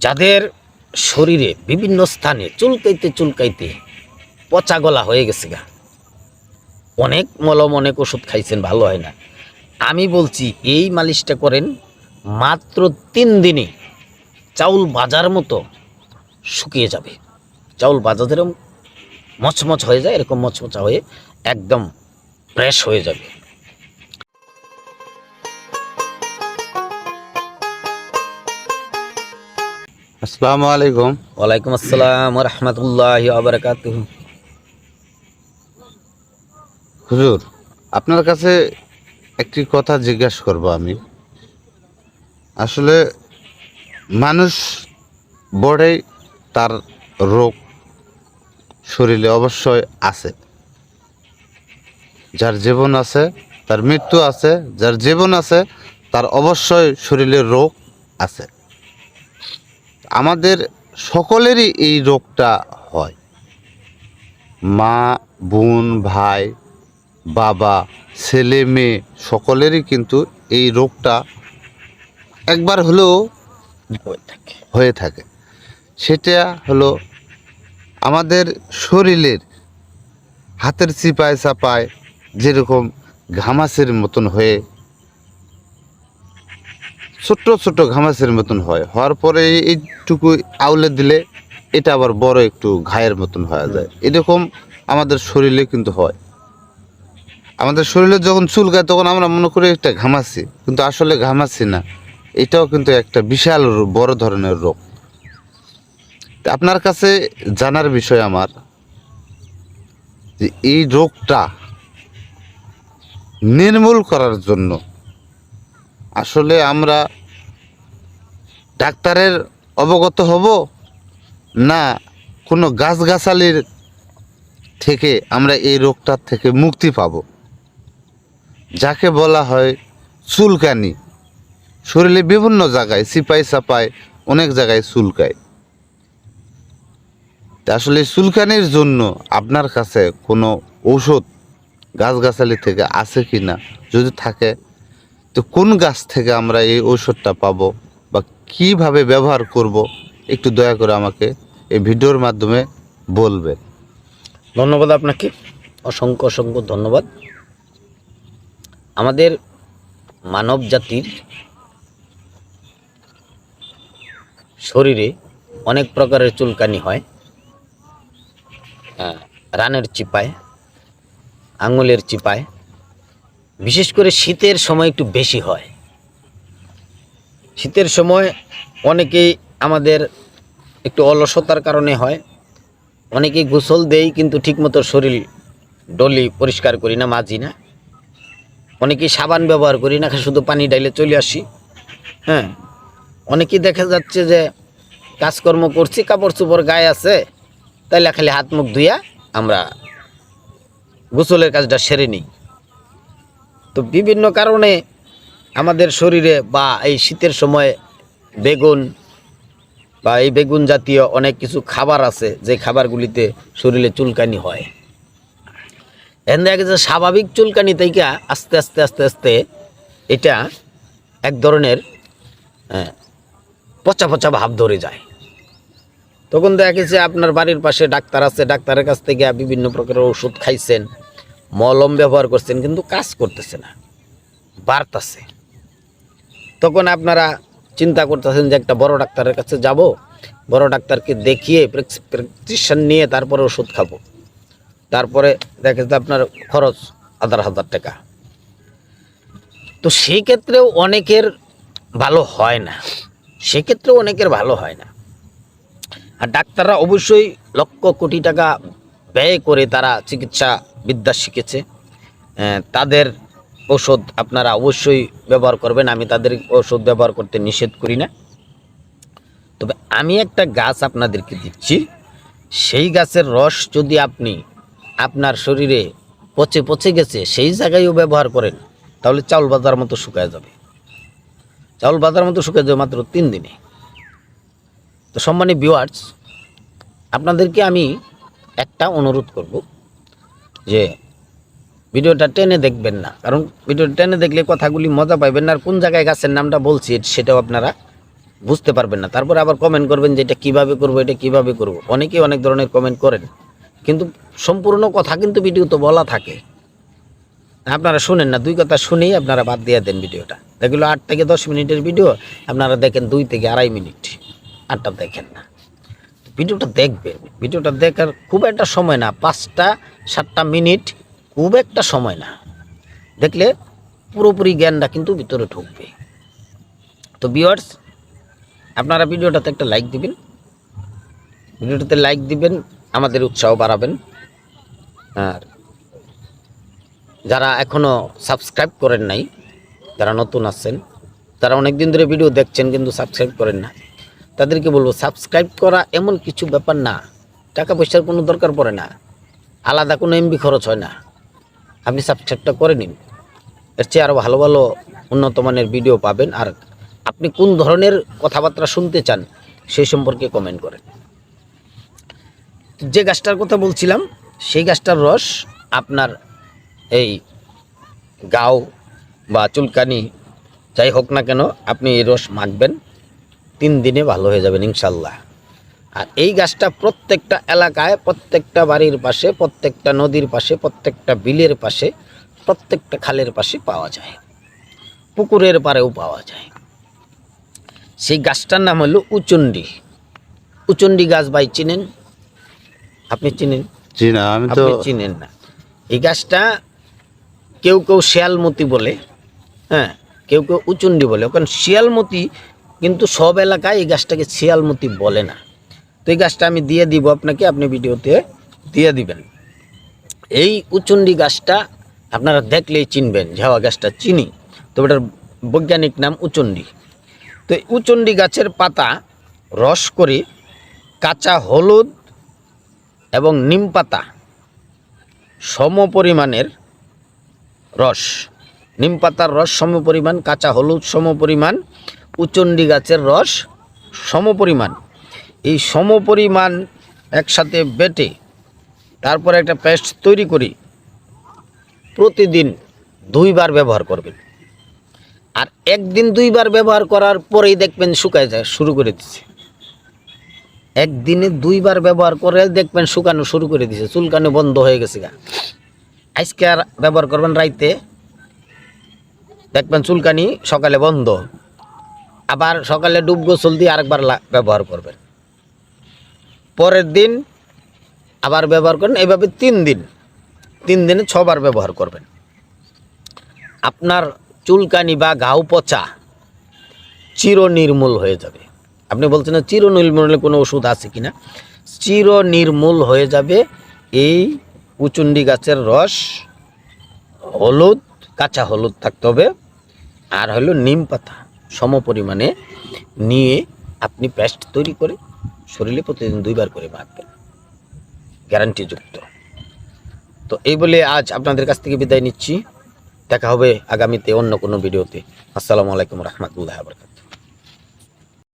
যাদের শরীরে বিভিন্ন স্থানে চুলকাইতে চুলকাইতে পচা গলা হয়ে গেছে গা। অনেক মলম, অনেক ওষুধ খাইছেন, ভালো হয় না। আমি বলছি, এই মালিশটা করেন মাত্র তিন দিনে চাউল বাজার মতো শুকিয়ে যাবে। চাউল বাজা যেরকম মচমচ হয়ে যায়, এরকম মচমচা হয়ে একদম ফ্রেশ হয়ে যাবে। আসসালামু আলাইকুম। ওয়ালাইকুম আসসালাম রহমতুল্লাহ আবরকাত হুজুর আপনার কাছে একটি কথা জিজ্ঞাসা করব আমি। আসলে মানুষ বড়েই তার রোগ শরীরে অবশ্যই আছে। যার জীবন আছে তার মৃত্যু আছে যার জীবন আছে তার অবশ্যই শরীরে রোগ আছে। আমাদের সকলেরই এই রোগটা হয়। মা বোন ভাই বাবা ছেলে মেয়ে সকলেরই কিন্তু এই রোগটা একবার হলেও হয়ে থাকে। সেটা হলো আমাদের শরীরের হাতের চিপায় চাপায় যেরকম ঘামাসের মতন হয়ে ছোট্ট ছোট্ট ঘামাসের মতন হয়। হওয়ার পরে এইটুকু আউলে দিলে এটা আবার বড় একটু ঘায়ের মতন হয়ে যায়। এরকম আমাদের শরীরে কিন্তু হয়। আমাদের শরীরে যখন চুলকায় তখন আমরা মনে করি একটা ঘামাচ্ছি কিন্তু আসলে ঘামাচ্ছি না। এটাও কিন্তু একটা বিশাল বড় ধরনের রোগ। আপনার কাছে জানার বিষয় আমার যে এই রোগটা নির্মূল করার জন্য আসলে আমরা ডাক্তারের অবগত হব? না, কোনো গাছগাছালির থেকে আমরা এই রোগটার থেকে মুক্তি পাব। যাকে বলা হয় চুলকানি। শরীরে বিভিন্ন জায়গায়, সিপাই সাপায় অনেক জায়গায় চুলকায়। তা আসলে চুলকানির জন্য আপনার কাছে কোনো ঔষধ গাছগাছালি থেকে আছে কি না যদি থাকে তো কোন গাছ থেকে আমরা এই ঔষধটা পাবো বা কীভাবে ব্যবহার করব একটু দয়া করে আমাকে এই ভিডিওর মাধ্যমে বলবেন। ধন্যবাদ আপনাকে। অসংখ্য অসংখ্য ধন্যবাদ। আমাদের মানব জাতির শরীরে অনেক প্রকারের চুলকানি হয়। হ্যাঁ, রানের চিপায় আঙুলের চিপায় বিশেষ করে শীতের সময় একটু বেশি হয়। শীতের সময় অনেকেই আমাদের একটু অলসতার কারণে হয়। অনেকেই গোসল দেই কিন্তু ঠিকমতো শরীর ডলি পরিষ্কার করি না, মাজি না। অনেকেই সাবান ব্যবহার করি না, শুধু পানি ডাইলে চলে আসি। হ্যাঁ অনেকেই দেখা যাচ্ছে যে কাজকর্ম করছি, কাপড় চোপড় গায়ে আছে, তাইলে খালি হাত মুখ ধুইয়া আমরা গোসলের কাজটা সেরে নিই। তো বিভিন্ন কারণে আমাদের শরীরে বা এই শীতের সময় বেগুন বা এই বেগুন জাতীয় অনেক কিছু খাবার আছে, যে খাবারগুলিতে শরীরে চুলকানি হয়। এখান দেখা গেছে স্বাভাবিক চুলকানি থেকে আস্তে আস্তে আস্তে আস্তে এটা এক ধরনের পচা পচা ভাব ধরে যায়। তখন দেখা গেছে আপনার বাড়ির পাশে ডাক্তার আছে, ডাক্তারের কাছ থেকে বিভিন্ন প্রকারের ওষুধ খাইছেন। মলম ব্যবহার করছেন, কিন্তু কাজ করতেছে না। বাড়তাছে। তখন আপনারা চিন্তা করতেছেন যে একটা বড় ডাক্তারের কাছে যাব, বড় ডাক্তারকে দেখিয়ে প্রেসক্রিপশন নিয়ে তারপরে ওষুধ খাব। তারপরে দেখা যাচ্ছে আপনার খরচ হাজার হাজার টাকা। তো সেই ক্ষেত্রেও অনেকের ভালো হয় না। সেক্ষেত্রেও অনেকের ভালো হয় না। আর ডাক্তাররা অবশ্যই লক্ষ কোটি টাকা ব্যয় করে তারা চিকিৎসা বিদ্যা শিখেছে। তাদের ওষুধ আপনারা অবশ্যই ব্যবহার করবেন। আমি তাদের ওষুধ ব্যবহার করতে নিষেধ করি না। তবে আমি একটা গাছ আপনাদেরকে দিচ্ছি। সেই গাছের রস যদি আপনি আপনার শরীরে পচে পচে গেছে, সেই জায়গায়ও ব্যবহার করেন, তাহলে চাউল বাজার মতো শুকায় যাবে। চাউল বাজার মতো শুকায় যাবে মাত্র তিন দিনে। তো সম্মানী ভিউয়ার্স আপনাদেরকে আমি একটা অনুরোধ করব। যে ভিডিওটা টেনে দেখবেন না। কারণ ভিডিওটা টেনে দেখলে কথাগুলি মজা পাইবেন না। আর কোন জায়গায় গাছের নামটা বলছি সেটাও আপনারা বুঝতে পারবেন না। তারপরে আবার কমেন্ট করবেন যে এটা কীভাবে করব, এটা কীভাবে করব। অনেকেই অনেক ধরনের কমেন্ট করেন। কিন্তু সম্পূর্ণ কথা কিন্তু ভিডিও তো বলা থাকে। আপনারা শুনেন না, দুই কথা শুনেই আপনারা বাদ দিয়ে দেন ভিডিওটা। দেখল আট থেকে দশ মিনিটের ভিডিও আপনারা দেখেন দুই থেকে আড়াই মিনিট। আটটা দেখেন না। ভিডিওটা দেখবেন ভিডিওটা দেখার খুব একটা সময় না, পাঁচটা সাতটা মিনিট খুব একটা সময় না। দেখলে পুরোপুরি জ্ঞানটা কিন্তু ভিতরে ঢুকবে। তো ভিউয়ার্স আপনারা ভিডিওটাতে একটা লাইক দিবেন। ভিডিওটাতে লাইক দিবেন, আমাদের উৎসাহ বাড়াবেন। আর যারা এখনও সাবস্ক্রাইব করেন নাই, যারা নতুন আছেন, তারা অনেক দিন ধরে ভিডিও দেখছেন কিন্তু সাবস্ক্রাইব করেন না। তাদেরকে বলব সাবস্ক্রাইব করা এমন কিছু ব্যাপার না। টাকা পয়সার কোনো দরকার পড়ে না। আলাদা কোনো এমবি খরচ হয় না। আপনি সাবস্ক্রাইবটা করে নিন। এর চেয়ে আরও ভালো ভালো উন্নত মানের ভিডিও পাবেন। আর আপনি কোন ধরনের কথাবার্তা শুনতে চান, সেই সম্পর্কে কমেন্ট করেন। যে গাছটার কথা বলছিলাম, সেই গাছটার রস আপনার এই গাও বা চুলকানি, যাই হোক না কেন, আপনি এই রস মাখবেন। তিন দিনে ভালো হয়ে যাবেন ইনশাল্লাহ। আর এই গাছটা প্রত্যেকটা এলাকায় প্রত্যেকটা বাড়ির পাশে প্রত্যেকটা নদীর পাশে প্রত্যেকটা বিলের পাশে প্রত্যেকটা খালের পাশে পাওয়া যায়। পুকুরের পাড়েও পাওয়া যায়। সেই গাছটার নাম হলো উচন্ডি। উচন্ডি গাছ ভাই চিনেন? আপনি চিনেন? আমি তো চিনেন না। এই গাছটা কেউ কেউ শিয়ালমতি বলে হ্যাঁ কেউ কেউ উচুন্ডি বলে। কারণ শিয়ালমতি কিন্তু সব এলাকায় এই গাছটাকে শিয়ালমতি বলে না। তো এই গাছটা আমি দিয়ে দিব আপনাকে, আপনি ভিডিওতে দিয়ে দিবেন। এই উচুন্ডি গাছটা আপনারা দেখলেই চিনবেন, ঝাওয়া গাছটা চিনি। তো এটার বৈজ্ঞানিক নাম উচুন্ডি। তো এই উচুন্ডি গাছের পাতা রস করে কাঁচা হলুদ এবং নিম পাতা সম পরিমাণের রস। নিম পাতার রস সম পরিমাণ, কাঁচা হলুদ সম পরিমাণ উচন্ডি গাছের রস সমপরিমাণ। এই সমপরিমাণ একসাথে বেটে তারপরে একটা পেস্ট তৈরি করি। প্রতিদিন দুইবার ব্যবহার করবেন। আর একদিন দুইবার ব্যবহার করার পরেই দেখবেন শুকায় যায়, শুরু করে দিচ্ছে একদিনে দুইবার ব্যবহার করে দেখবেন শুকানো শুরু করে দিছে, চুলকানো বন্ধ হয়ে গেছে গা। আজকে আর ব্যবহার করবেন রাইতে। দেখবেন চুলকানি সকালে বন্ধ। আবার সকালে ডুব গোসল দিয়ে আরেকবার ব্যবহার করবেন। পরের দিন আবার ব্যবহার করেন এভাবে তিন দিন। তিন দিনে ছবার ব্যবহার করবেন। আপনার চুলকানি বা ঘাও পচা চির নির্মূল হয়ে যাবে। আপনি বলছেন না চির নির্মূলের কোনো ওষুধ আছে কি না চির নির্মূল হয়ে যাবে এই উচুন্ডি গাছের রস, হলুদ, কাঁচা হলুদ থাকতে হবে, আর হলো নিম পাতা। সম পরিমাণে নিয়ে আপনি পেস্ট তৈরি করে শরীরে প্রতিদিন দুইবার করে মাখবেন। গ্যারান্টিযুক্ত তো এই বলে আজ আপনাদের কাছ থেকে বিদায় নিচ্ছি। দেখা হবে আগামীতে অন্য কোনো ভিডিওতে। আসসালামু আলাইকুম রহমতুল্লাহ বরকাত